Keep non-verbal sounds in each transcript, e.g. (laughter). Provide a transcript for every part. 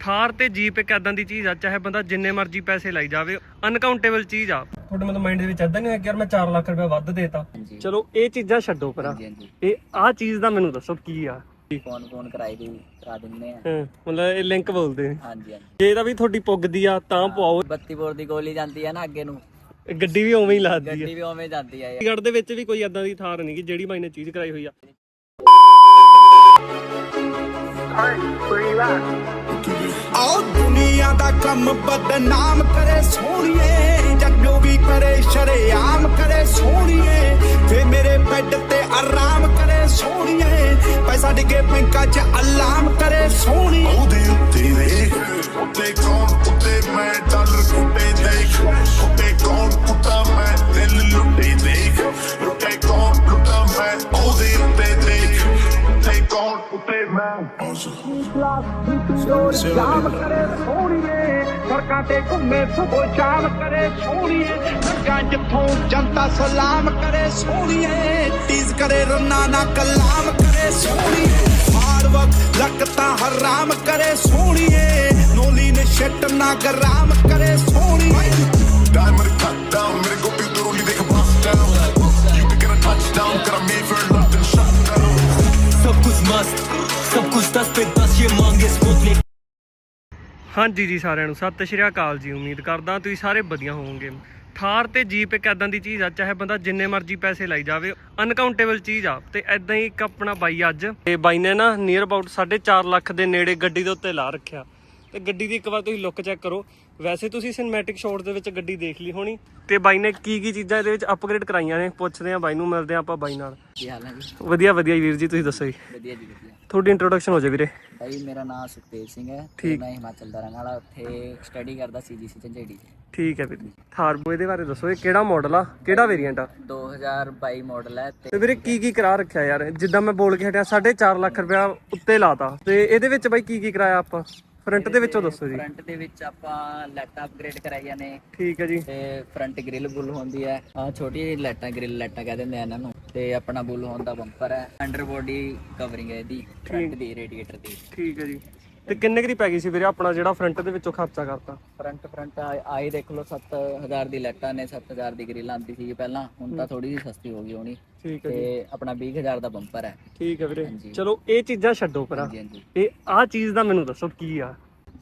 ਥਾਰ ਤੇ ਜੀਪ ਇੱਕ ਐਦਾਂ ਦੀ ਚੀਜ਼ ਆ ਚਾਹੇ ਬੰਦਾ ਜਿੰਨੇ ਮਰਜ਼ੀ ਪੈਸੇ ਲਾਈ ਜਾਵੇ ਅਨਕਾਊਂਟੇਬਲ ਚੀਜ਼ ਆ। ਤੁਹਾਡੇ ਮਤਲਬ ਮਾਈਂਡ ਦੇ ਵਿੱਚ ਐਦਾਂ ਨਹੀਂ ਹੋਇਆ ਕਿ ਯਾਰ ਮੈਂ 4 ਲੱਖ ਰੁਪਏ ਵੱਧ ਦੇਤਾ। ਚਲੋ ਇਹ ਚੀਜ਼ਾਂ ਛੱਡੋ ਪਰਾਂ ਇਹ ਆਹ ਚੀਜ਼ ਦਾ ਮੈਨੂੰ ਦੱਸੋ ਕੀ ਆ। ਫੋਨ ਫੋਨ ਕਰਾਈ ਦੀ ਕਰਾ ਦਿੰਦੇ ਆ। ਮਤਲਬ ਇਹ ਲਿੰਕ ਬੋਲਦੇ ਨੇ। ਹਾਂਜੀ ਹਾਂਜੀ। ਜੇ ਇਹਦਾ ਵੀ ਤੁਹਾਡੀ ਪੁੱਗਦੀ ਆ ਤਾਂ ਪਵਾਓ ਬੋਰ ਦੀ ਗੋਲੀ ਜਾਂਦੀ ਆ ਨਾ ਅੱਗੇ ਨੂੰ। ਇਹ ਗੱਡੀ ਵੀ ਉਵੇਂ ਹੀ ਲਾਦੀ ਆ। ਗੱਡੀ ਵੀ ਉਵੇਂ ਜਾਂਦੀ ਆ ਯਾਰ ਚੰਡੀਗੜ੍ਹ ਦੇ ਵਿੱਚ ਵੀ ਕੋਈ ਐਦਾਂ ਦੀ ਥਾਰ ਨਹੀਂ ਕਿ ਜਿਹੜੀ ਨੇ ਚੀਜ਼ ਕਰਾਈ ਹੋਈ ਆ। ਆਓ ਦੁਨੀਆ ਦਾ ਕੰਮ ਬਦਨਾਮ ਕਰੇ ਸੋਹਣੀਏ ਜੱਗੋ ਵੀ ਕਰੇ ਸ਼ਰੇਆਮ ਕਰੇ ਸੋਹਣੀਏ। ਫੇ ਮੇਰੇ ਬੈੱਡ ਤੇ ਆਰਾਮ ਕਰੇ ਸੋਹਣੀਏ, ਪੈਸਾ ਡਿੱਗੇ ਬੈਂਕਾਂ 'ਚ ਅਲਾਮ ਕਰੇ ਸੋਹਣੀ ਉਹਦੇ ਉੱਤੇ ਦੇਖ ਉੱਤੇ ਕੌਣ ਉੱਤੇ ਮੈਂ ਡਾਲਰ ਕੁੱਟੇ ਦੇਖ। ਉੱਤੇ ਕੌਣ ਕੁੱਟਾ ਮੈਂ ਦਿਲ ਲੁੱਟੇ ਦੇਖ। ਲੁੱਟੇ ਕੌਣ ਲੁੱਟਾ ਮੈਂ ਉਹਦੇ ਉੱਤੇ ਦੇਖ ਉੱਤੇ ਕੌਣ ਉੱਤੇ ਮੈਂ ਸ਼ਾਮ ਕਰੇ ਸੋਹਣੀਏ ਸੜਕਾਂ ਤੇ ਘੁੰਮੇ ਸੁਬੋ ਸ਼ਾਮ ਕਰੇ ਸੋਹਣੀਏ ਸੜਕਾਂ ਜਿੱਥੋਂ ਜਨਤਾ ਸਲਾਮ ਕਰੇ ਸੋਹਣੀਏ ਟੀਜ਼ ਕਰੇ ਰੰਨਾ ਨਾ ਕਲਾਮ ਕਰੇ ਸੋਹਣੀਏ ਹਾਰ ਵਕਤ ਲਕਤਾ ਹਰਾਮ ਕਰੇ ਸੋਹਣੀਏ ਨੋਲੀ ਨੇ ਸ਼ਟ ਨਾ ਗਰਾਮ ਕਰੇ ਸੋਹਣੀਏ ਡਾਇਮੰਡ ਕੱਟ ਡਾਊਨ ਮੇਰੇ ਗੋਪੀ ਤੋਂ ਰੋਲੀ ਹਾਂਜੀ ਜੀ ਸਾਰਿਆਂ ਨੂੰ, ਸਤਿ ਸ਼੍ਰੀ ਅਕਾਲ ਜੀ, ਉਮੀਦ ਕਰਦਾ ਤੁਸੀਂ ਸਾਰੇ ਵਧੀਆ ਹੋਵੋਗੇ। ਥਾਰ ਤੇ ਜੀਪ ਇੱਕ ਐਦਾਂ ਦੀ ਚੀਜ਼ ਆ, ਚਾਹੇ ਬੰਦਾ ਜਿੰਨੇ ਮਰਜ਼ੀ ਪੈਸੇ ਲਾਈ ਜਾਵੇ ਅਨਕਾਊਂਟੇਬਲ ਚੀਜ਼ ਆ। ਤੇ ਐਦਾਂ ਹੀ ਇੱਕ ਆਪਣਾ ਬਾਈ ਅੱਜ, ਤੇ ਬਾਈ ਨੇ ਨਾ ਨੀਅਰ ਅਬਾਊਟ 4.5 ਲੱਖ ਦੇ ਨੇੜੇ ਗੱਡੀ ਦੇ ਉੱਤੇ ਲਾ ਰੱਖਿਆ। ਤੇ ਗੱਡੀ ਦੀ ਇੱਕ ਵਾਰ ਤੁਸੀਂ ਲੁੱਕ ਚੈੱਕ ਕਰੋ। ਵੈਸੇ ਤੁਸੀਂ ਸਿਨੇਮੈਟਿਕ ਸ਼ਾਟ ਦੇ ਵਿੱਚ ਗੱਡੀ ਦੇਖ ਲਈ ਹੋਣੀ। ਤੇ ਬਾਈ ਨੇ ਕੀ ਕੀ ਚੀਜ਼ਾਂ ਇਹਦੇ ਵਿੱਚ ਅਪਗ੍ਰੇਡ ਕਰਾਈਆਂ ਨੇ? ਪੁੱਛਦੇ ਆ ਬਾਈ ਨੂੰ ਮਿਲਦੇ ਆ ਆਪਾਂ ਬਾਈ ਨਾਲ। ਕੀ ਹਾਲ ਹੈ ਜੀ? ਵਧੀਆ ਵਧੀਆ ਵੀਰ ਜੀ ਤੁਸੀਂ ਦੱਸੋ ਜੀ। ਵਧੀਆ ਜੀ ਵਧੀਆ। ਤੁਹਾਡੀ ਇੰਟਰੋਡਕਸ਼ਨ ਹੋ ਜਾਵੇ ਵੀਰੇ। ਭਾਈ ਮੇਰਾ ਨਾਮ ਸੁਖਦੇਵ ਸਿੰਘ ਹੈ। ਤੇ। ਮੈਂ ਹਿਮਾਚਲ ਦਾ ਰਹਿਣ ਵਾਲਾ ਉੱਥੇ ਸਟੱਡੀ ਕਰਦਾ ਸੀਜੀਸੀ ਝੰਜੇੜੀ ਠੀਕ ਹੈ ਵੀਰ ਜੀ। ਥਾਰਬੋ ਇਹਦੇ ਬਾਰੇ ਦੱਸੋ ਇਹ ਕਿਹੜਾ ਮਾਡਲ ਆ? ਕਿਹੜਾ ਵੇਰੀਐਂਟ ਆ? 2022 ਮਾਡਲ ਹੈ ਤੇ ਤੇ ਵੀਰੇ ਕੀ ਕੀ ਕਰਾ ਰੱਖਿਆ ਯਾਰ? ਜਿੱਦਾਂ ਮੈਂ ਬੋਲ ਕੇ ਹਟਿਆ 4.5 ਲੱਖ ਰੁਪਇਆ ਉੱਤੇ ਲਾਤਾ। ਤੇ ਇਹਦੇ ਵਿੱਚ ਬਾਈ ਕੀ ਕੀ ਕਰਾਇਆ ਆਪਾਂ? ਫਰੰਟ ਦੇ ਵਿੱਚੋਂ ਦੱਸੋ ਜੀ। ਫਰੰਟ ਦੇ ਵਿੱਚ ਆਪਾਂ ਲਾਈਟਾਂ ਅਪਗ੍ਰੇਡ ਕਰਾਈਆਂ ਨੇ। ਠੀਕ ਹੈ ਜੀ। ਤੇ ਫਰੰਟ ਗ੍ਰਿਲ ਬੁੱਲ ਹੁੰਦੀ ਹੈ। ਆ ਛੋਟੀ ਜਿਹੀ ਲਾਈਟਾਂ ਗ੍ਰਿਲ ਲਾਈਟਾਂ ਕਹਿ ਦਿੰਦੇ ਆ ਇਹਨਾਂ ਨੂੰ। ਤੇ ਆਪਣਾ ਬੁੱਲ ਹੋਣ ਦਾ ਬੰਪਰ ਹੈ। ਅੰਡਰ ਬੋਡੀ ਕਵਰਿੰਗ ਹੈ ਇਹਦੀ ਫਰੰਟ ਦੀ ਰੇਡੀਏਟਰ ਦੀ। ਠੀਕ ਹੈ ਜੀ। ਤੇ ਕਿੰਨੇ ਕੁ ਦੀ ਪੈ ਗਈ ਸੀ ਵੀਰੇ ਆਪਣਾ ਜਿਹੜਾ ਫਰੰਟ ਦੇ ਵਿੱਚੋਂ ਖਰਚਾ ਕਰਤਾ? ਫਰੰਟ ਫਰੰਟ ਆਏ ਦੇਖ ਲਓ 7000 ਦੀ ਲਾਈਟਾਂ ਨੇ 7000 ਦੀ ਗ੍ਰਿਲ ਆਂਦੀ ਸੀ ਪਹਿਲਾਂ ਹੁਣ ਤਾਂ ਥੋੜੀ ਜਿਹੀ ਸਸਤੀ ਹੋ ਗਈ ਹੋਣੀ। ਠੀਕ ਹੈ ਜੀ। ਤੇ ਆਪਣਾ 20000 ਦਾ ਬੰਪਰ ਹੈ। ਠੀਕ ਹੈ ਵੀਰੇ। ਹਾਂਜੀ। ਚਲੋ ਇਹ ਚੀਜ਼ਾਂ ਛੱਡੋ ਪਰਾਂ ਹਾਂਜੀ ਹਾਂਜੀ। ਇਹ ਆਹ ਚੀਜ਼ ਦਾ ਮੈਨੂੰ ਦੱਸੋ ਕੀ ਆ।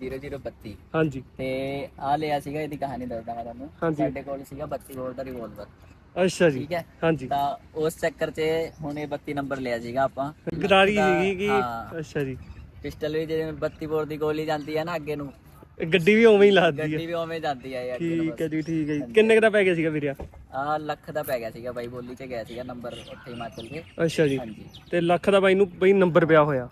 0032 ਹਾਂਜੀ। ਤੇ ਆ ਲਿਆ ਸੀਗਾ ਇਹਦੀ ਕਹਾਣੀ ਦੱਸਦਾ ਮੈਂ ਤੁਹਾਨੂੰ। ਹਾਂਜੀ। ਸਾਡੇ ਕੋਲ ਸੀਗਾ 32 ਬੋਲ ਦਾ ਰਿਵੋਲਵਰ ਅੱਛਾ ਜੀ। ਠੀਕ ਹੈ? ਹਾਂਜੀ। ਤਾਂ ਉਸ ਚੱਕਰ 'ਚ ਹੁਣ ਇਹ 32 ਨੰਬਰ ਲਿਆ ਸੀਗਾ ਆਪਾਂ। ਗਰਾਰੀ ਤਾਂ- ਸੀਗੀ ਕਿ ਹਾਂ। ਅੱਛਾ ਜੀ। ਪਿਸਟਲ ਵੀ ਜਿਵੇਂ 32 ਬੋਰ ਦੀ ਗੋਲੀ ਜਾਂਦੀ ਹੈ ਨਾ ਅੱਗੇ ਨੂੰ। ਗੱਡੀ ਵੀ ਉਵੇਂ ਹੀ ਲਾਦੀ ਆ। ਗੱਡੀ ਵੀ ਉਵੇਂ ਜਾਂਦੀ ਹੈ ਯਾਰ ਠੀਕ ਹੈ ਜੀ ਠੀਕ ਹੈ ਜੀ। ਕਿੰਨੇ ਕੁ ਦਾ ਪੈ ਗਿਆ ਸੀਗਾ ਵੀਰੇ ਆ ਲੱਖ ਦਾ ਪੈ ਗਿਆ ਸੀਗਾ ਬਾਈ ਬੋਲੀ 'ਚ ਗਿਆ ਸੀਗਾ ਨੰਬਰ ਉੱਥੇ ਹਿਮਾਚਲ ਦੇ। ਅੱਛਾ ਜੀ। ਹਾਂਜੀ। ਤੇ ਲੱਖ ਦਾ ਬਾਈ ਨੂੰ ਬਈ ਨੰਬਰ ਪਿਆ ਹੋਇਆ।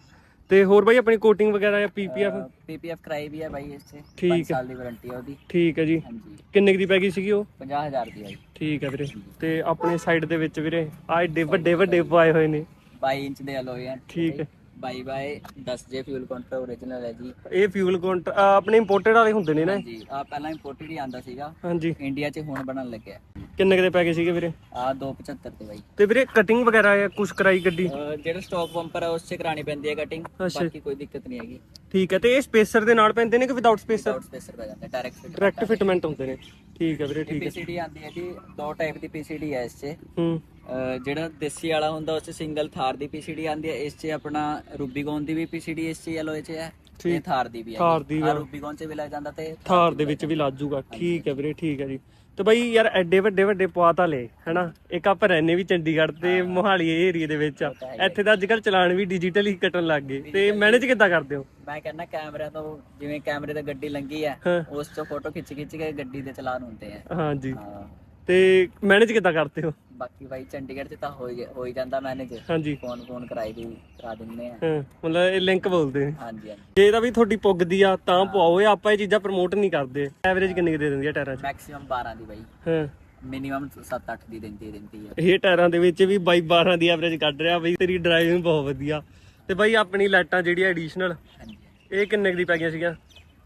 ਤੇ ਹੋਰ ਬਾਈ ਆਪਣੀ ਕੋਟਿੰਗ ਵਗੈਰਾ ਜਾਂ ਪੀਪੀਐਫ ਪੀਪੀਐਫ ਕਰਾਈ ਵੀ ਹੈ ਬਾਈ ਇਸ ਠੀਕ 5 ਹੈ। ਸਾਲ ਦੀ ਵਾਰੰਟੀ ਹੈ ਉਹਦੀ। ਠੀਕ ਹੈ ਜੀ। ਹਾਂਜੀ। ਕਿੰਨੇ ਕੁ ਦੀ ਪੈ ਗਈ ਸੀਗੀ ਉਹ? 50000 ਦੀ ਆਈ ਠੀਕ ਹੈ ਵੀਰੇ। ਤੇ ਆਪਣੇ ਸਾਈਡ ਦੇ ਵਿੱਚ ਵੀਰੇ ਆਹ ਏਡੇ ਵੱਡੇ ਵੱਡੇ ਪਾਏ ਹੋਏ ਨੇ। 22 ਇੰਚ ਦੇ ਅਲੋਏ ਹੈ ਠੀਕ ਹੈ। ਬਾਈ ਬਾਈ 10 ਜੇ ਫਿਊਲ ਕਾਉਂਟਰ ਓਰੀਜਨਲ ਹੈ ਜੀ। ਇਹ ਫਿਊਲ ਕਾਉਂਟ ਆਪਣੇ ਇੰਪੋਰਟਡ ਵਾਲੇ ਹੁੰਦੇ ਨੇ ਨਾ? ਹਾਂਜੀ ਆ ਪਹਿਲਾਂ ਇੰਪੋਰਟਡ ਹੀ ਆਂਦਾ ਸੀਗਾ। ਹਾਂਜੀ। ਇੰਡੀਆ 'ਚ ਹੁਣ ਬਣਨ ਲੱਗਿਆ। ਕਿੰਨੇ ਕੁ ਦੇ ਪੈ ਗਏ ਸੀਗੇ ਵੀਰੇ? ਆ 275 ਤੇ ਬਾਈ। ਤੇ ਵੀਰੇ ਕਟਿੰਗ ਵਗੈਰਾ ਜਾਂ ਕੁਛ ਕਰਾਈ ਗੱਡੀ? ਜਿਹੜਾ ਸਟਾਕ ਬੰਪਰ ਹੈ ਉਸ 'ਚ ਕਰਾਣੀ ਪੈਂਦੀ ਹੈ ਕਟਿੰਗ। ਬਾਕੀ ਕੋਈ ਦਿੱਕਤ ਨਹੀਂ ਹੈਗੀ। ਠੀਕ ਹੈ ਤੇ ਇਹ ਸਪੇਸਰ ਦੇ ਨਾਲ ਪੈਂਦੇ ਨੇ ਕਿ ਵਿਦਆਊਟ ਸਪੇਸਰ ਸਪੇਸਰ ਪੈ ਜਾਂਦਾ ਡਾਇਰੈਕਟ ਫਿਟ ਡਾਇਰੈਕਟ ਫਿਟਮੈਂਟ ਹੁੰਦੇ ਨੇ। ਠੀਕ ਹੈ ਵੀਰੇ ਠੀਕ ਹੈ। ਪੀਸੀਡੀ ਆਂਦੀ ਹੈ ਜੀ ਦੋ ਟਾਈਪ ਦੀ ਪੀਸੀਡੀ ਹੈ ਇਸ 'ਚ। ਹੂੰ। ਜਿਹੜਾ ਦੇਸੀ ਵਾਲਾ ਹੁੰਦਾ ਉਸ 'ਚ ਸਿੰਗਲ ਥਾਰ ਦੀ ਪੀਸੀਡੀ ਆਂਦੀ ਹੈ ਇਸ 'ਚ ਆਪਣਾ ਰੂਬੀਗੋਨ ਦੀ ਵੀ ਪੀਸੀਡੀ ਇਸ 'ਚ ਯੈਲੋ 'ਚ ਹੈ ਤੇ। ਥਾਰ ਦੀ ਵੀ ਹੈ ਥਾਰ ਦੀ। ਰੂਬੀਗੋਨ 'ਚ ਵੀ ਲੈ ਜਾਂਦਾ ਤੇ ਥਾਰ ਦੇ ਵਿੱਚ ਵੀ ਲਾਜੂਗਾ। ਠੀਕ ਹੈ ਵੀਰੇ ਠੀਕ ਹੈ ਜੀ। ਤੇ ਬਾਈ ਯਾਰ ਐਡੇ ਵੱਡੇ ਵੱਡੇ ਪਵਾ ਤਾਂ ਲੈ ਹੈਨਾ? ਇੱਕ ਆਪਾਂ ਰਹਿੰਦੇ ਵੀ ਚੰਡੀਗੜ੍ਹ ਤੇ ਮੋਹਾਲੀ ਏਰੀਆ ਦੇ ਵਿੱਚ ਆ। ਤਾਂ ਇੱਥੇ ਤਾਂ ਅੱਜਕੱਲ ਚਲਾਨ ਵੀ ਡਿਜੀਟਲ ਹੀ ਕੱਟਣ ਲੱਗ ਗਏ। ਤੇ ਮੈਨੇਜ ਕਿੱਦਾਂ ਕਰਦੇ ਹੋ? ਮੈਂ ਕਹਿੰਦਾ ਕੈਮਰਿਆਂ ਤੋਂ ਜਿਵੇਂ ਕੈਮਰੇ ਤੇ ਗੱਡੀ ਲੰਗੀ ਹੈ। ਉਸ 'ਚੋਂ ਫੋਟੋ ਖਿੱਚ ਖਿੱਚ ਕੇ ਗੱਡੀ ਦੇ ਚਲਾਨ ਹੁੰਦੇ ਆ। ਹਾਂਜੀ ਤੇ ਮੈਨੇਜ ਕਿੱਦਾਂ ਕਰਦੇ ਹੋ? ਬਾਕੀ ਬਾਈ ਚੰਡੀਗੜ੍ਹ 'ਚ ਤਾਂ ਹੋ ਹੀ ਹੋ ਹੀ ਜਾਂਦਾ ਮੈਨੇਜ ਹਾਂਜੀ। ਫੋਨ ਫੋਨ ਕਰਾਈ ਦੀ ਕਰਾ ਦਿੰਦੇ ਆ। ਹਾਂ ਮਤਲਬ ਇਹ ਲਿੰਕ ਬੋਲਦੇ ਨੇ। ਹਾਂਜੀ ਹਾਂਜੀ। ਜੇ ਇਹਦਾ ਵੀ ਤੁਹਾਡੀ ਪੁੱਗਦੀ ਆ ਤਾਂ ਪਵਾਓ ਇਹ ਆਪਾਂ ਇਹ ਚੀਜ਼ਾਂ ਪ੍ਰਮੋਟ ਨਹੀਂ ਕਰਦੇ। ਐਵਰੇਜ ਕਿੰਨੀ ਕੁ ਦੇ ਦਿੰਦੀ ਆ ਟਾਇਰਾਂ 'ਚ? ਮੈਕਸਿਮਮ 12 ਦੀ ਬਾਈ। ਹਾਂ। ਮਿਨੀਮਮ 7-8 ਦੀ ਦਿੰਦੀ ਦਿੰਦੀ ਹੈ ਇਹ ਟਾਇਰਾਂ ਦੇ ਵਿੱਚ ਵੀ ਬਾਈ 12 ਦੀ ਐਵਰੇਜ ਕੱਢ ਰਿਹਾ ਬਈ ਤੇਰੀ ਡਰਾਈਵਿੰਗ ਬਹੁਤ ਵਧੀਆ। ਤੇ ਬਾਈ ਆਪਣੀ ਲਾਈਟਾਂ ਜਿਹੜੀ ਐਡੀਸ਼ਨਲ ਹਾਂਜੀ। ਇਹ ਕਿੰਨੇ ਕੁ ਦੀ ਪੈ ਗਈਆਂ ਸੀਗੀਆਂ?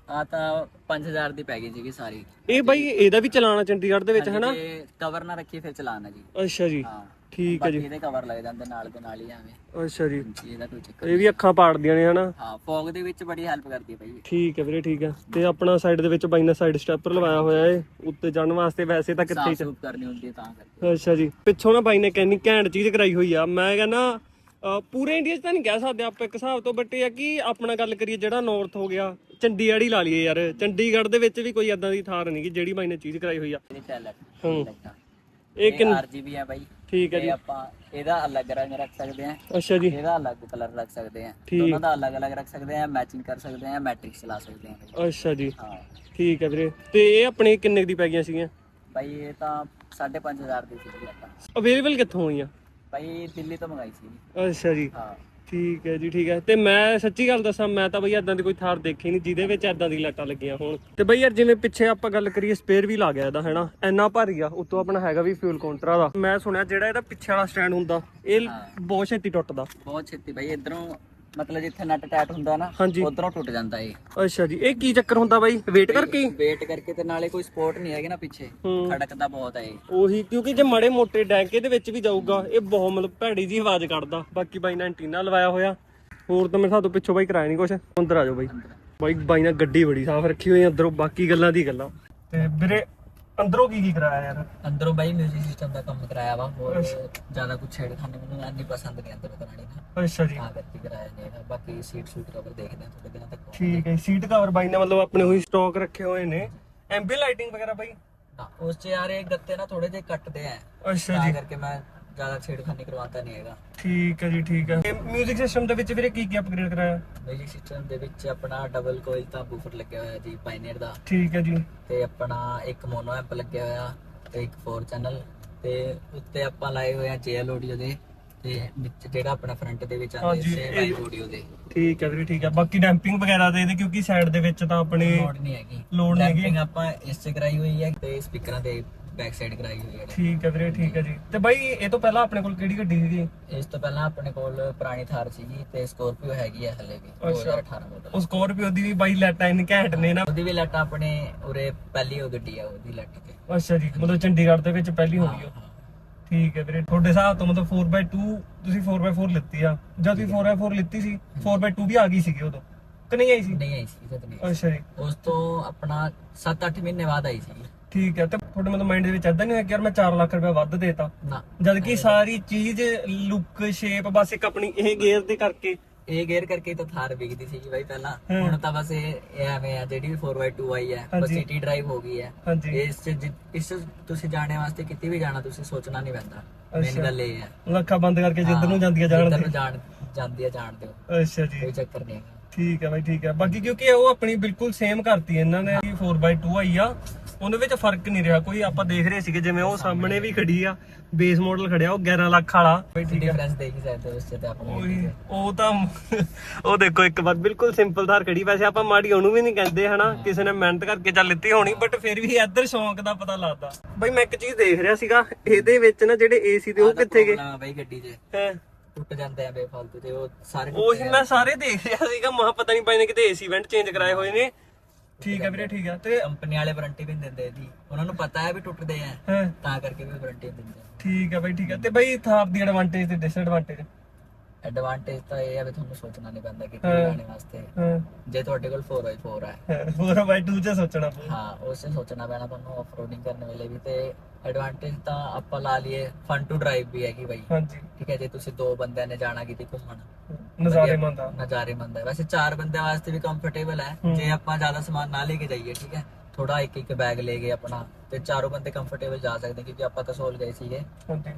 ਆ ਤਾਂ 5000 ਦੀ ਪੈ ਗਈ ਸੀਗੀ ਸਾਰੀ। ਇਹ ਬਾਈ ਇਹਦਾ ਵੀ ਚਲਾਣਾ ਚੰਡੀਗੜ੍ਹ ਦੇ ਵਿੱਚ ਹੈਨਾ? ਕਵਰ ਨਾ ਰੱਖੀਏ ਫਿਰ ਚਲਾਣਾ ਜੀ। ਅੱਛਾ ਜੀ। ਹਾਂ। ਠੀਕ ਹੈ ਜੀ। ਇਹਦੇ ਕਵਰ ਲੱਗ ਜਾਂਦੇ ਨਾਲ ਦੇ ਨਾਲ ਹੀ ਐਵੇਂ। ਅੱਛਾ ਜੀ। ਇਹਦਾ ਕੋਈ ਚੱਕਰ ਇਹ ਵੀ ਅੱਖਾਂ ਪਾੜਦੀਆਂ ਨੇ ਹਨਾ? ਹਾਂ ਫੌਗ ਦੇ ਵਿੱਚ ਬੜੀ ਹੈਲਪ ਕਰਦੀ ਹੈ ਭਾਈ ਠੀਕ ਹੈ ਵੀਰੇ ਠੀਕ ਹੈ। ਤੇ ਆਪਣਾ ਸਾਈਡ ਦੇ ਵਿੱਚ ਬਾਈ ਨੇ ਸਾਈਡ ਸਟੈਪਰ ਲਵਾਇਆ ਹੋਇਆ ਏ ਉੱਤੇ ਚੜਨ ਵਾਸਤੇ ਵੈਸੇ ਤਾਂ ਕਿੱਥੇ ਸਾਫ਼ ਕਰਨੀ ਹੁੰਦੀ ਹੈ ਤਾਂ ਕਰਕੇ। ਅੱਛਾ ਜੀ। ਪਿੱਛੋਂ ਨਾ ਬਾਈ ਨੇ ਕਹਿੰਨੀ ਘੈਂਟ ਚੀਜ਼ ਕਰਾਈ ਹੋਈ ਆ। ਮੈਂ ਕਹਿੰਦਾ ਪੂਰੇ ਇੰਡੀਆ 'ਚ ਤਾਂ ਨਹੀਂ ਕਹਿ ਸਕਦੇ ਆਪਾਂ ਇੱਕ ਹਿਸਾਬ ਤੋਂ ਬਟ ਇਹ ਆ ਕਿ ਆਪਣਾ ਗੱਲ ਕਰੀਏ ਜਿਹੜਾ ਨਾਰਥ ਹੋ ਗਿਆ ਚੰਡੀਗੜ੍ਹ ਹੀ ਲਾ ਲਈਏ ਯਾਰ। ਚੰਡੀਗੜ੍ਹ ਦੇ ਵਿੱਚ ਵੀ ਕੋਈ ਐਦਾਂ ਦੀ ਥਾਰ ਨਹੀਂ ਕਿ ਜਿਹੜੀ ਬਾਈ ਨੇ ਚੀਜ਼ ਕਰਾਈ ਹੋਈ ਆ। ਇਹਦੀ ਹੂੰ। ਇਹ ਇਹ ਕਿੰਨ ਆਰਜੀਬੀ ਹੈ ਭਾਈ ਠੀਕ ਹੈ ਜੀ। ਆਪਾਂ ਇਹਦਾ ਅਲੱਗ ਰੰਗ ਰੱਖ ਸਕਦੇ ਹਾਂ ਅੱਛਾ ਜੀ। ਇਹਦਾ ਅਲੱਗ ਕਲਰ ਰੱਖ ਸਕਦੇ ਹਾਂ ਠੀਕ। ਦੋਨਾਂ ਦਾ ਅਲੱਗ ਅਲੱਗ ਰੱਖ ਸਕਦੇ ਹਾਂ ਮੈਚਿੰਗ ਕਰ ਸਕਦੇ ਹਾਂ ਮੈਟ੍ਰਿਕਸ ਚਲਾ ਸਕਦੇ ਹਾਂ। ਅੱਛਾ ਜੀ। ਹਾਂ। ਠੀਕ ਹੈ ਵੀਰੇ। ਤੇ ਇਹ ਆਪਣੇ ਕਿੰਨੇ ਕੁ ਦੀ ਪੈ ਗਈਆਂ ਸੀਗੀਆਂ? ਭਾਈ ਇਹ ਤਾਂ 5500 ਦੀ ਸੀ ਲੱਗਾ ਅਵੇਲੇਬਲ ਕਿੱਥੋਂ ਹੋਈਆਂ? ਭਾਈ ਦਿੱਲੀ ਤੋਂ ਮੰਗਾਈ ਸੀ। ਅੱਛਾ ਜੀ। ਹਾਂ। ਠੀਕ ਹੈ ਜੀ ਠੀਕ ਹੈ। ਤੇ ਮੈਂ ਸੱਚੀ ਗੱਲ ਦੱਸਾਂ ਮੈਂ ਤਾਂ ਬਈ ਐਦਾਂ ਦੀ ਕੋਈ ਥਾਰ ਦੇਖੀ ਨਹੀਂ ਜਿਹਦੇ ਵਿੱਚ ਐਦਾਂ ਦੀ ਲਾਈਟਾਂ ਲੱਗੀਆਂ ਹੋਣ। ਤੇ ਬਈ ਯਾਰ ਜਿਵੇਂ ਪਿੱਛੇ ਆਪਾਂ ਗੱਲ ਕਰੀਏ ਸਪੇਅਰ ਵੀ ਲਾ ਗਿਆ ਇਹਦਾ ਹੈਨਾ? ਇੰਨਾ ਭਾਰੀ ਆ ਉਤੋਂ ਆਪਣਾ ਹੈਗਾ ਵੀ ਫਿਊਲ ਕਾਉਂਟਰ ਦਾ। ਮੈਂ ਸੁਣਿਆ ਜਿਹੜਾ ਇਹਦਾ ਪਿੱਛੇ ਵਾਲਾ ਸਟੈਂਡ ਹੁੰਦਾ ਇਹ ਬਹੁਤ ਛੇਤੀ ਟੁੱਟਦਾ। ਬਹੁਤ ਛੇਤੀ ਭਾਈ ਇਧਰੋਂ ਮਤਲਬ ਜਿੱਥੇ ਨਟ ਟੈਟ ਹੁੰਦਾ ਨਾ ਹਾਂਜੀ। ਉਧਰੋਂ ਟੁੱਟ ਜਾਂਦਾ ਇਹ। ਅੱਛਾ ਜੀ ਇਹ ਕੀ ਚੱਕਰ ਹੁੰਦਾ ਬਾਈ? ਵੇਟ ਕਰਕੇ? ਹੀ? ਵੇਟ ਕਰਕੇ ਤੇ ਨਾਲੇ ਕੋਈ ਸਪੋਰਟ ਨਹੀਂ ਹੈਗੇ ਨਾ ਪਿੱਛੇ। ਹੂੰ। ਖੜਕਦਾ ਬਹੁਤ ਹੈ ਇਹ। ਉਹੀ ਕਿਉਂਕਿ ਜੇ ਮੜੇ ਮੋਟੇ ਡੈਂਕੇ ਦੇ ਵਿੱਚ ਵੀ ਜਾਊਗਾ ਇਹ ਬਹੁਤ ਮਤਲਬ ਭੈੜੀ ਜੀ ਆਵਾਜ਼ ਕੱਢਦਾ। ਬਾਕੀ ਬਾਈ ਨੇ ਐਂਟੀਨਾ ਲਵਾਇਆ ਹੋਇਆ। ਹੋਰ ਤਾਂ ਮੇਰੇ ਤੋਂ ਪਿੱਛੋਂ ਬਾਈ ਕਰਾਇਆ ਨਹੀਂ ਕੁਛ। ਅੰਦਰ ਆ ਜਾਓ ਬਾਈ। ਬਾਈ ਬਾਈ ਨੇ ਗੱਡੀ ਬੜੀ ਸਾਫ਼ ਰੱਖੀ ਹੋਈ ਆ ਅੰਦਰੋਂ ਬਾਕੀ ਗੱਲਾਂ ਦੀ ਗੱਲਾਂ। ਤੇ ਵੀਰੇ ਅੰਦਰੋਂ ਕੀ ਕੀ ਕਰਾਇਆ ਯਾਰ? ਅੰਦਰੋਂ ਬਾਈ 뮤직 ਸਿਸਟਮ ਦਾ ਕੰਮ ਕਰਾਇਆ ਵਾ ਹੋਰ ਜ਼ਿਆਦਾ ਕੁਝ ਛੇੜਖਾਨੇ ਮੈਨੂੰ ਇੰਨੀ ਪਸੰਦ ਨਹੀਂ ਅੰਦਰ ਕਰਾਣੀ ਨਾ। ਅੱਛਾ ਜੀ। ਤਾਂ ਕਰਕੇ ਕਰਾਇਆ ਹੈਗਾ। ਬਾਕੀ ਸੀਟ ਸ਼ੂਟ ਕਵਰ ਦੇਖਦੇ ਹਾਂ ਥੋੜੇ ਦਿਨਾਂ ਤੱਕ ਠੀਕ ਹੈ ਸੀਟ ਕਵਰ ਬਾਈ ਨੇ ਮਤਲਬ ਆਪਣੇ ਹੋਈ ਸਟਾਕ ਰੱਖੇ ਹੋਏ ਨੇ। ਐਮਬੀ ਲਾਈਟਿੰਗ ਵਗੈਰਾ ਬਾਈ? ਹਾਂ, ਉਸ ਚ ਯਾਰ ਇਹ ਗੱਤੇ ਨਾ ਥੋੜੇ ਜਿਹੇ ਕੱਟਦੇ ਆ। ਅੱਛਾ ਜੀ। ਕਰਕੇ ਮੈਂ ਜ਼ਿਆਦਾ ਛੇੜਖਾਨੀ ਕਰਵਾਉਂਦਾ ਨਹੀਂ ਹੈਗਾ। ਠੀਕ ਹੈ ਜੀ ਠੀਕ ਹੈ। ਮਿਊਜ਼ਿਕ ਸਿਸਟਮ ਦੇ ਵਿੱਚ ਵੀਰੇ ਕੀ ਕੀ ਅਪਗ੍ਰੇਡ ਕਰਾਇਆ? 뮤직 ਸਿਸਟਮ ਦੇ ਵਿੱਚ ਆਪਣਾ ਡਬਲ ਕੋਇਲ ਤਾਂ ਬੂਫਰ ਲੱਗਿਆ ਹੋਇਆ ਜੀ ਪਾਇਨੀਅਰ ਦਾ। ਠੀਕ ਹੈ ਜੀ। ਤੇ ਆਪਣਾ ਇੱਕ ਮੋਨੋ ਐਂਪ ਲੱਗਿਆ ਹੋਇਆ ਤੇ ਇੱਕ 4 ਚੈਨਲ ਤੇ ਉੱਤੇ ਆਪਾਂ ਲਾਏ ਹੋਏ ਆ JL ਆਡੀਓ ਦੇ ਤੇ ਵਿੱਚ ਜਿਹੜਾ ਆਪਣਾ ਫਰੰਟ ਦੇ ਵਿੱਚ ਆਉਂਦੇ ਹਾਂਜੀ, ਸੇ ਇਹ- ਆਡੀਓ ਦੇ। ਠੀਕ ਹੈ ਵੀਰੇ ਠੀਕ ਹੈ। ਬਾਕੀ ਡੈਂਪਿੰਗ ਵਗੈਰਾ ਦੇ ਇਹਦੇ ਕਿਉਂਕਿ ਸਾਈਡ ਦੇ ਵਿੱਚ ਤਾਂ ਆਪਣੇ ਲੋਡ ਨਹੀਂ ਹੈਗੀ। ਲੋਡ ਨਹੀਂ ਹੈਗੀ। Damping ਆਪਾਂ ਇਸ ਕਰਾਈ ਹੋਈ ਹੈ ਤੇ ਸਪੀਕਰਾਂ ਦੇ ਬੈਕ ਸਾਈਡ ਕਰਾਈ ਹੋਈ ਹੈ। ਠੀਕ ਹੈ ਵੀਰੇ ਠੀਕ ਹੈ ਜੀ। ਤੇ ਬਾਈ ਇਹ ਤੋਂ ਪਹਿਲਾਂ ਆਪਣੇ ਕੋਲ ਕਿਹੜੀ ਗੱਡੀ ਸੀਗੀ? ਇਸ ਤੋਂ ਪਹਿਲਾਂ ਆਪਣੇ ਕੋਲ ਪੁਰਾਣੀ ਥਾਰ ਸੀਗੀ ਤੇ ਸਕੋਰਪੀਓ ਹੈਗੀ ਹੈ ਹਲੇ ਵੀ 2018 ਮਾਡਲ ਉਹ ਸਕੋਰਪੀਓ ਦੀ ਵੀ ਬਾਈ ਲੈਟਾਂ ਇੰਨੀ ਘੈਂਟ ਨੇ ਨਾ। ਉਹਦੀ ਵੀ ਲੱਟ ਆਪਣੇ ਉਰੇ ਪਹਿਲੀ ਉਹ ਗੱਡੀ ਆ ਉਹਦੀ ਲੱਟ ਤੇ। ਅੱਛਾ ਜੀ ਮਤਲਬ ਚੰਡੀਗੜ੍ਹ ਦੇ ਵਿੱਚ ਪਹਿਲੀ ਹੋਣੀ ਉਹ। ਠੀਕ ਹੈ ਵੀਰੇ ਤੁਹਾਡੇ ਹਿਸਾਬ ਤੋਂ ਮਤਲਬ 4x2 ਤੁਸੀਂ 4x4 ਲਿੱਤੀ ਆ। ਜਦ ਤੁਸੀਂ 4x4 ਲਿੱਤੀ ਸੀ 4x2 ਵੀ ਆ ਗਈ ਸੀਗੀ ਉਦੋਂ। ਕਿ ਨਹੀਂ ਆਈ ਸੀ? ਨਹੀਂ ਆਈ ਸੀ ਅੱਛਾ ਜੀ। ਉਸ ਤੋਂ ਆਪਣਾ 7-8 ਮਹੀਨੇ ਬਾਅਦ ਆਈ ਸੀ। ਠੀਕ ਹੈ ਤੇ ਤੁਹਾਡੇ ਮਤਲਬ ਮਾਈਂਡ ਦੇ ਵਿੱਚ ਐਦਾਂ ਨਹੀਂ ਹੋਇਆ ਕਿ ਯਾਰ ਮੈਂ 4 ਲੱਖ ਰੁਪਏ ਵੱਧ ਦੇਤਾ? ਨਾ। ਜਦ ਕਿ ਸਾਰੀ ਚੀਜ਼ ਲੁੱਕ ਸ਼ੇਪ ਬਸ ਇੱਕ ਆਪਣੀ ਇਹ ਗੇਅਰ ਦੇ ਕਰਕੇ। ਇਹ ਗੇਅਰ ਕਰਕੇ ਤਾਂ ਥਾਰ ਵਿਕਦੀ ਸੀ ਬਾਈ ਪਹਿਲਾਂ। ਹੁਣ ਤਾਂ ਬਸ ਇਹ ਐਵੇਂ ਆ ਜਿਹੜੀ ਵੀ 4x2 ਆਈ ਹੈ ਬਸ। ਸਿਟੀ ਡਰਾਈਵ ਹੋ ਗਈ ਹੈ। ਇਸ ਇਸ ਤੁਸੀਂ ਜਾਣੇ ਵਾਸਤੇ ਕਿਤੇ ਵੀ ਜਾਣਾ ਤੁਸੀਂ ਸੋਚਣਾ ਨਹੀਂ ਪੈਂਦਾ। ਮੇਨ ਗੱਲ ਇਹ ਹੈ। ਲੱਖਾਂ ਬੰਦ ਕਰਕੇ ਜਿੱਧਰ ਨੂੰ ਜਾਂਦੀ ਆ ਜਿੱਧਰ ਜਾਣ ਨੂੰ ਜਾਣ ਜਾਂਦੀ ਆ ਜਾਣ ਦਿਓ। ਅੱਛਾ ਜੀ। ਕੋਈ ਚੱਕਰ ਨਹੀਂ ਠੀਕ ਹੈ ਬਾਈ ਠੀਕ ਹੈ। ਬਾਕੀ ਕਿਉਂਕਿ ਉਹ ਆਪਣੀ ਬਿਲਕੁਲ ਸੇਮ ਕਰਤੀ ਇਹਨਾਂ ਨੇ 4x2 ਆਈ ਆ। ਉਹਦੇ ਵਿੱਚ ਫ਼ਰਕ ਨਹੀਂ ਰਿਹਾ। ਕੋਈ ਆਪਾਂ ਦੇਖ ਰਹੇ ਸੀਗੇ ਜਿਵੇਂ ਉਹ ਸਾਹਮਣੇ ਵੀ ਖੜੀ ਆ ਬੇਸ ਮਾਡਲ ਖੜਿਆ ਉਹ 11 ਲੱਖ ਵਾਲਾ। ਬਾਈ ਠੀਕ ਡਿਫਰੈਂਸ ਦੇਖ ਹੀ ਸਕਦੇ ਹੋ ਉਸ ਚ ਤੇ ਆਪਣੇ ਉਹੀ ਉਹ ਤਾਂ (laughs) ਉਹ ਦੇਖੋ ਇੱਕ ਵਾਰ ਬਿਲਕੁਲ ਸਿੰਪਲ ਧਾਰ ਖੜੀ। ਵੈਸੇ ਆਪਾਂ ਮਾੜੀ ਉਹਨੂੰ ਵੀ ਨਹੀਂ ਕਹਿੰਦੇ ਹਨਾ? ਕਿਸੇ ਨੇ ਮਿਹਨਤ ਕਰਕੇ ਚੱਲ ਲਿੱਤੀ ਹੋਣੀ ਬਟ ਫਿਰ ਵੀ ਇੱਧਰ ਸ਼ੌਂਕ ਦਾ ਪਤਾ ਲੱਗਦਾ। ਬਾਈ ਮੈਂ ਇੱਕ ਚੀਜ਼ ਦੇਖ ਰਿਹਾ ਸੀਗਾ ਇਹਦੇ ਵਿੱਚ ਨਾ ਜਿਹੜੇ ਏਸੀ ਦੇ ਉਹ ਕਿੱਥੇ ਗਏ? ਹਾਂ ਬਾਈ ਗੱਡੀ 'ਚ। ਹੈਂ। ਟੁੱਟ ਜਾਂਦੇ ਆ ਬੇਫਾਲਤੂ ਤੇ ਉਹ ਸਾਰੇ ਉਹੀ ਮੈਂ ਸਾਰੇ ਦੇਖ ਰਿਹਾ ਸੀਗਾ ਮਹਾ ਪਤਾ ਨਹੀਂ ਪਾਈ ਨੇ ਕਿਤੇ ਏਸੀ ਵੈਂਟ ਚੇਂਜ ਕਰਾਏ ਹੋਏ ਨੇ। ਠੀਕ ਹੈ ਵੀਰੇ ਠੀਕ ਹੈ ਤੇ ਕੰਪਨੀ ਵਾਲੇ ਵਾਰੰਟੀ ਵੀ ਨੀ ਦਿੰਦੇ ਇਹਦੀ ਉਹਨਾਂ ਨੂੰ ਪਤਾ ਹੈ ਵੀ ਟੁੱਟਦੇ ਆ। ਹਾਂ। ਤਾਂ ਕਰਕੇ ਵੀ ਵਾਰੰਟੀ ਦਿੰਦੇ। ਆ ਠੀਕ ਹੈ ਬਾਈ ਠੀਕ ਹੈ ਤੇ ਬਾਈ ਥਾਰ ਦੀ ਐਡਵਾਂਟੇਜ ਤੇ ਡਿਸਐਡਵਾਂਟੇਜ ਐਡਵਾਂਟੇਜ ਤਾਂ ਇਹ ਹੈ ਵੀ ਤੁਹਾਨੂੰ ਸੋਚਣਾ ਨਹੀਂ ਪੈਂਦਾ। ਵੀ ਜਾਣੇ ਵਾਸਤੇ। ਹਾਂ। ਜੇ ਤੁਹਾਡੇ ਕੋਲ 4x4 ਹੈ 4x2 ਚ ਸੋਚਣਾ ਪਊ। ਹਾਂ ਉਸ ਸੋਚਣਾ ਪੈਣਾ ਤੁਹਾਨੂੰ ਆਫਰੋਡਿੰਗ ਕਰਨ ਵੇਲੇ ਵੀ। ਤੇ ਐਡਵਾਂਟੇਜ ਤਾਂ ਆਪਾਂ ਲਾ ਲਈਏ ਫਨ ਟੂ ਡਰਾਈਵ ਵੀ ਹੈਗੀ ਬਾਈ। ਹਾਂਜੀ। ਠੀਕ ਹੈ ਜੇ ਤੁਸੀਂ ਦੋ ਬੰਦਿਆਂ ਨੇ ਜਾਣਾ ਕਿਤੇ ਘੁੰਮਣ। ਨਜ਼ਾਰੇ ਮੰਦਾ ਨਜ਼ਾਰੇਮੰਦ ਹੈ ਵੈਸੇ ਚਾਰ ਬੰਦਿਆਂ ਵਾਸਤੇ ਵੀ ਕੰਫਰਟੇਬਲ ਹੈ। ਜੇ ਆਪਾਂ ਜ਼ਿਆਦਾ ਸਮਾਨ ਨਾ ਲੈ ਕੇ ਜਾਈਏ ਠੀਕ ਹੈ? ਥੋੜਾ ਇੱਕ ਇੱਕ ਬੈਗ ਲੈ ਗਏ ਆਪਣਾ ਤੇ ਚਾਰੋਂ ਬੰਦੇ ਕੰਫਰਟੇਬਲ ਜਾ ਸਕਦੇ ਕਿਉਂਕਿ ਆਪਾਂ ਕਸੋਲ ਗਏ ਸੀਗੇ।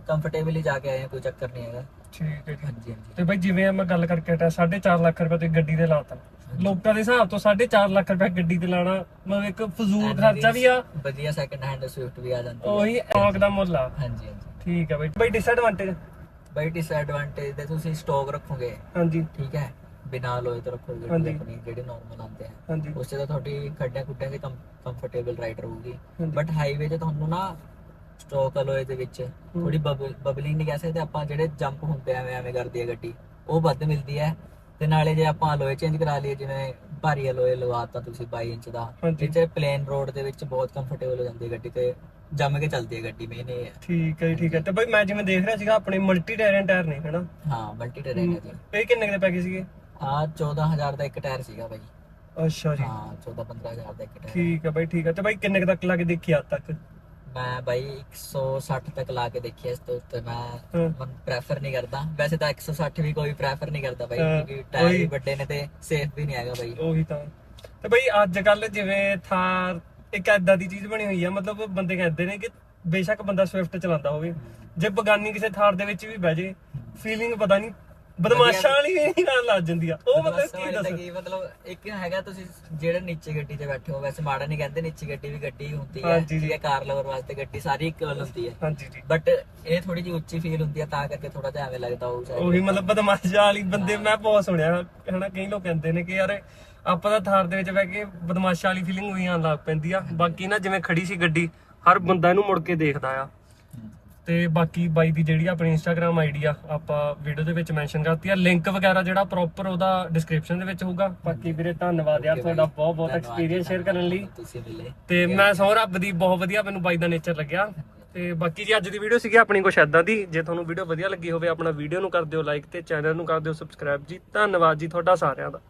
ਕੰਫਰਟੇਬਲ ਜਾ ਕੇ ਆਏ ਕੋਈ ਚੱਕਰ ਨਹੀਂ ਹੈਗਾ। ਠੀਕ ਹੈ ਹਾਂਜੀ ਹਾਂਜੀ। ਤੇ ਬਾਈ ਜਿਵੇਂ ਮੈਂ ਗੱਲ ਕਰਕੇ ਹਟਿਆ 4.5 ਲੱਖ ਰੁਪਏ ਤੇ ਗੱਡੀ ਦੇ ਲਾਤਾ। ਲੋਕਾਂ ਦੇ ਹਿਸਾਬ ਤੋਂ 4.5 ਲੱਖ ਰੁਪਏ ਗੱਡੀ ਤੇ ਲਾਣਾ ਮਤਲਬ ਇੱਕ ਫਜ਼ੂਲ ਖਰਚਾ ਵੀ ਆ। ਵਧੀਆ ਸੈਕੰਡ ਹੈਂਡ ਸਵਿਫਟ ਵੀ ਆ ਜਾਂਦੀ ਹੈ। ਉਹੀ ਔਕ ਦਾ ਮੁੱਲ ਆ। ਹਾਂਜੀ ਹਾਂਜੀ। ਠੀਕ ਹੈ ਬਾਈ। ਬਾਈ ਡਿਸਐਡਵਾਂਟੇਜ ਬਾਈ ਡਿਸਐਡਵਾਂਟੇਜ ਤੇ ਤੁਸੀਂ ਸਟਾਕ ਰੱਖੋਗੇ। ਹਾਂਜੀ। ਠੀਕ ਹੈ? ਬਿਨਾ ਲੋਏ ਤੋਂ ਰੱਖੋਗੇ ਹਾਂਜੀ। ਆਪਣੀ ਜਿਹੜੇ ਨਾਰਮਲ ਆਉਂਦੇ ਆ। ਹਾਂਜੀ। ਉਸ 'ਚ ਤਾਂ ਤੁਹਾਡੀ ਖੱਡਿਆਂ ਖੁੱਡਿਆਂ 'ਚ ਕੰਫਰਟੇਬਲ ਰਾਈਡ ਰਹੂਗੀ। ਹਾਂਜੀ। ਬਟ ਹਾਈਵੇ 'ਤੇ ਤੁਹਾਨੂੰ ਨਾ ਸਟਾਕ ਅਲੋਏ ਦੇ ਵਿੱਚ ਥੋੜੀ ਬਬਲਿੰਗ ਨਹੀਂ ਕਹਿ ਸਕਦੇ ਆਪਾਂ ਜਿਹੜੇ ਜੰਪ ਹੁੰਦੇ ਆ ਐਵੇਂ ਐਵੇਂ ਕਰਦੀ ਹੈ ਗੱਡੀ ਉਹ ਵੱਧ ਮਿਲਦੀ ਹੈ। ਤੇ ਨਾਲੇ ਜੇ ਆਪਾਂ ਅਲੋਏ ਚੇਂਜ ਕਰਾ ਲਈਏ ਜਿਵੇਂ ਭਾਰੀ ਅਲੋਏ ਲਵਾਤਾ ਤੁਸੀਂ 22 ਇੰਚ ਦਾ ਹਾਂਜੀ। ਜਿੱਥੇ ਪਲੇਨ ਰੋਡ ਦੇ ਵਿੱਚ ਬਹੁਤ ਕੰਫਰਟੇਬਲ ਹੋ ਜਾਂਦੀ ਹੈ ਗੱਡੀ ਤੇ। ਜੰਮ ਕੇ ਚੱਲਦੀ ਹੈ ਗੱਡੀ ਮੇਨ ਠੀਕ ਹੈ ਜੀ, ਠੀਕ ਹੈ। ਤੇ ਬਾਈ ਮੈਂ ਜਿਵੇਂ ਦੇਖ ਰਿਹਾ ਸੀਗਾ ਆਪਣੇ ਮਲਟੀ ਟਾਇਰਨ ਟਾਇਰ ਨੇ ਹਨਾ? ਹਾਂ ਮਲਟੀ ਟਰੇਨ ਹੈ ਜੀ। ਇਹ ਕਿੰਨੇ ਕੁ ਦੇ ਪੈ ਗਏ ਸੀਗੇ? ਆ 14000 ਦਾ ਇੱਕ ਟਾਇਰ ਸੀਗਾ ਬਾਈ। ਅੱਛਾ ਜੀ। ਹਾਂ 14 15000 ਦਾ ਇੱਕ ਟਾਇਰ ਠੀਕ ਹੈ ਬਾਈ ਠੀਕ ਹੈ। ਤੇ ਬਾਈ ਕਿੰਨੇ ਕੁ ਤੱਕ ਲਾ ਕੇ ਦੇਖੀ ਅੱਜ ਤੱਕ? ਮੈਂ ਬਾਈ 160 ਤੱਕ ਲਾ ਕੇ ਦੇਖਿਆ ਇਸ ਤੋਂ ਉੱਤੇ ਮੈਂ ਹਾਂ। ਪ੍ਰੈਫਰ ਨਹੀਂ ਕਰਦਾ। ਵੈਸੇ ਤਾਂ 160 ਵੀ ਕੋਈ ਪ੍ਰੈਫਰ ਨਹੀਂ ਕਰਦਾ ਬਾਈ ਹਾਂ, ਕਿਉਂਕਿ ਟਾਇਰ ਵੀ। ਵੱਡੇ ਨੇ ਤੇ ਸੇਫ ਵੀ ਨਹੀਂ ਹੈਗਾ ਬਾਈ। ਉਹੀ ਤਾਂ। ਤੇ ਬਈ ਅੱਜ ਕੱਲ ਜਿਵੇਂ ਥਾਰ ਇੱਕ ਐਦਾਂ ਦੀ ਚੀਜ਼ ਬਣੀ ਹੋਈ ਆ ਮਤਲਬ ਬੰਦੇ ਕਹਿੰਦੇ ਨੇ ਕਿ ਬੇਸ਼ੱਕ ਬੰਦਾ ਸਵਿਫਟ ਚਲਾਉਂਦਾ ਹੋਵੇ। ਜੇ ਬਗਾਨੀ ਕਿਸੇ ਥਾਰ ਦੇ ਵਿੱਚ ਵੀ ਬਹਿ ਜੇ ਫੀਲਿੰਗ ਪਤਾ ਨਹੀਂ ਬਦਮਾਸ਼ਾਂ ਵਾਲੀ ਵੀ ਨਾਲ ਲੱਗ ਜਾਂਦੀ ਆ। ਉਹ ਮਤਲਬ ਕੀ ਦੱਸ? ਕੀ ਮਤਲਬ ਇੱਕ ਹੈਗਾ ਤੁਸੀਂ ਜਿਹੜੇ ਨੀਚੇ ਗੱਡੀ 'ਚ ਬੈਠੇ ਹੋ ਵੈਸੇ ਮਾੜਾ ਨਹੀਂ ਕਹਿੰਦੇ ਨੀਚੇ ਗੱਡੀ ਵੀ ਗੱਡੀ ਹੁੰਦੀ ਹੈ। ਠੀਕ ਹੈ ਕਾਰ ਲਵਰ ਵਾਸਤੇ ਗੱਡੀ ਸਾਰੀ ਇਕੁਅਲ ਹੁੰਦੀ ਹੈ। ਹਾਂਜੀ ਜੀ। ਬਟ ਇਹ ਥੋੜੀ ਜਿਹੀ ਉੱਚੀ ਫੀਲ ਹੁੰਦੀ ਹੈ ਤਾਂ ਕਰਕੇ ਥੋੜਾ ਜਿਹਾ ਐਵੇਂ ਲੱਗਦਾ ਹੋਊ ਉਹੀ ਮਤਲਬ ਬਦਮਾਸ਼ਾਂ ਵਾਲੀ ਬੰਦੇ ਮੈਂ ਬਹੁਤ ਸੁਣਿਆ ਹਨਾ ਕਈ ਲੋਕ ਕਹਿੰਦੇ ਨੇ ਕਿ ਯਾਰ ਆਪਾਂ ਤਾਂ ਥਾਰ ਦੇ ਵਿੱਚ ਬਹਿ ਕੇ ਬਦਮਾਸ਼ਾਂ ਵਾਲੀ ਫੀਲਿੰਗ ਹੋਈ ਆਉਣ ਲੱਗ ਪੈਂਦੀ ਆ। ਬਾਕੀ ਨਾ ਜਿਵੇਂ ਖੜੀ ਸੀ ਗੱਡੀ ਹਰ ਬੰਦਾ ਇਹਨੂੰ ਮੁੜ ਕੇ ਦੇਖਦਾ ਆ। ਤੇ ਬਾਕੀ ਬਾਈ ਦੀ ਜਿਹੜੀ ਆਪਣੀ ਇੰਸਟਾਗ੍ਰam ਆਈਡੀ ਆ ਆਪਾਂ ਵੀਡੀਓ ਦੇ ਵਿੱਚ ਮੈਂਸ਼ਨ ਕਰਤੀ ਆ। ਲਿੰਕ ਵਗੈਰਾ ਜਿਹੜਾ ਪ੍ਰੋਪਰ ਉਹਦਾ ਡਿਸਕ੍ਰਿਪਸ਼ਨ ਦੇ ਵਿੱਚ ਹੋਊਗਾ। ਬਾਕੀ ਵੀਰੇ ਧੰਨਵਾਦ ਯਾਰ ਤੁਹਾਡਾ ਬਹੁਤ ਬਹੁਤ ਐਕਸਪੀਰੀਅੰਸ ਸ਼ੇਅਰ ਕਰਨ ਲਈ। ਤੇ ਮੈਂ ਸਹੁੰ ਰੱਬ ਦੀ ਬਹੁਤ ਵਧੀਆ ਮੈਨੂੰ ਬਾਈ ਦਾ ਨੇਚਰ ਲੱਗਿਆ। ਤੇ ਬਾਕੀ ਜੀ ਅੱਜ ਦੀ ਵੀਡੀਓ ਸੀਗੀ ਆਪਣੀ ਕੁਛ ਐਦਾਂ ਦੀ। ਜੇ ਤੁਹਾਨੂੰ ਵੀਡੀਓ ਵਧੀਆ ਲੱਗੀ ਹੋਵੇ ਆਪਣਾ ਵੀਡੀਓ ਨੂੰ ਕਰ ਦਿਓ ਲਾਈਕ ਤੇ ਚੈਨਲ ਨੂੰ ਕਰ ਦਿਓ ਸਬਸਕ੍ਰਾਈਬ ਜੀ। ਧੰਨਵਾਦ ਜੀ ਤੁਹਾਡਾ ਸਾਰਿਆਂ ਦਾ।